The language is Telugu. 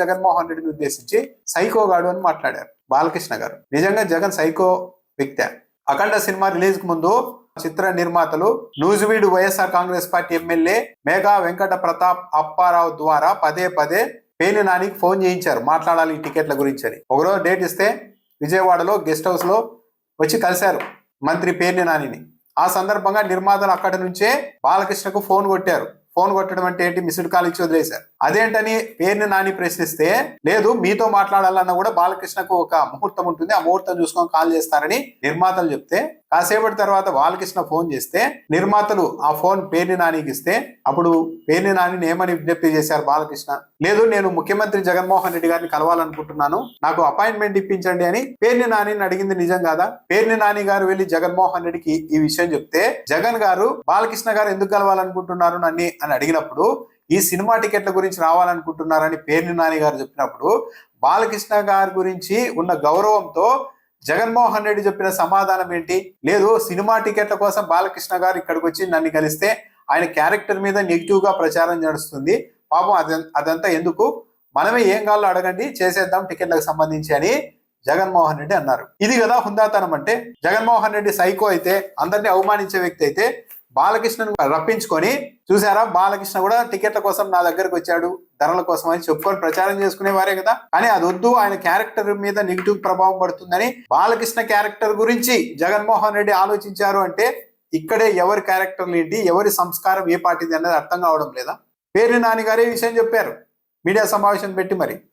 జగన్మోహన్ రెడ్డిని ఉద్దేశించి సైకోగాడు అని మాట్లాడారు బాలకృష్ణ గారు. నిజంగా జగన్ సైకో వ్యక్తే. అఖండ సినిమా రిలీజ్కు ముందు చిత్ర నిర్మాతలు Nuzvid YSR Congress party MLA Megha Venkata Pratap Apparao ద్వారా పదే పదే పేని నానికి ఫోన్ చేయించారు మాట్లాడాలి ఈ టికెట్ల గురించి అని. ఒకరోజు డేట్ ఇస్తే విజయవాడలో గెస్ట్ హౌస్లో వచ్చి కలిశారు మంత్రి పేర్ని నానిని. ఆ సందర్భంగా నిర్మాతలు అక్కడి నుంచే బాలకృష్ణకు ఫోన్ కొట్టారు. ఫోన్ కొట్టడం అంటే ఏంటి? మిస్డ్ కాల్ ఇచ్చి వదిలేశారు. అదేంటని పేరుని నాని ప్రశ్నిస్తే లేదు మీతో మాట్లాడాలన్నా కూడా బాలకృష్ణకు ఒక ముహూర్తం ఉంటుంది. ఆ ముహూర్తం చూసుకొని కాల్ చేస్తారని నిర్మాతలు చెప్తే కాసేపటి తర్వాత బాలకృష్ణ ఫోన్ చేస్తే నిర్మాతలు ఆ ఫోన్ పేర్ని నానికి ఇస్తే అప్పుడు పేర్ని నానిని ఏమని విజ్ఞప్తి చేశారు బాలకృష్ణ? లేదు నేను ముఖ్యమంత్రి జగన్మోహన్ రెడ్డి గారిని కలవాలనుకుంటున్నాను. నాకు అపాయింట్మెంట్ ఇప్పించండి అని పేర్ని నానిని అడిగింది నిజం కాదా? పేర్ని నాని గారు వెళ్ళి జగన్మోహన్ రెడ్డికి ఈ విషయం చెప్తే జగన్ గారు బాలకృష్ణ గారు ఎందుకు కలవాలనుకుంటున్నారు నన్ను అని అడిగినప్పుడు ఈ సినిమా టికెట్ల గురించి రావాలనుకుంటున్నారని పేర్ని నాని గారు చెప్పినప్పుడు బాలకృష్ణ గారి గురించి ఉన్న గౌరవంతో జగన్మోహన్ రెడ్డి చెప్పిన సమాధానం ఏంటి? లేదు సినిమా టికెట్ల కోసం బాలకృష్ణ గారు ఇక్కడికి వచ్చి నన్ను కలిస్తే ఆయన క్యారెక్టర్ మీద నెగిటివ్గా ప్రచారం నడుస్తుంది. పాపం అదంతా ఎందుకు? మనమే ఏం కావాలో అడగండి చేసేద్దాం టికెట్లకు సంబంధించి అని జగన్మోహన్ రెడ్డి అన్నారు. ఇది కదా హుందాతనం అంటే జగన్మోహన్ రెడ్డి సైకో అయితే అందరినీ అవమానించే వ్యక్తి అయితే బాలకృష్ణను రప్పించుకొని చూసారా? బాలకృష్ణ కూడా టికెట్ల కోసం నా దగ్గరకు వచ్చాడు ధరల కోసం అని చెప్పుకొని ప్రచారం చేసుకునేవారే కదా. కానీ అది వద్దు ఆయన క్యారెక్టర్ మీద నెగిటివ్ ప్రభావం పడుతుందని బాలకృష్ణ క్యారెక్టర్ గురించి జగన్మోహన్ రెడ్డి ఆలోచించారు అంటే ఇక్కడే ఎవరి క్యారెక్టర్లు ఏంటి ఎవరి సంస్కారం ఏ పార్టీది అనేది అర్థం కావడం లేదా? పేరు నాని గారే ఈ విషయం చెప్పారు? మీడియా సమావేశం పెట్టి మరి.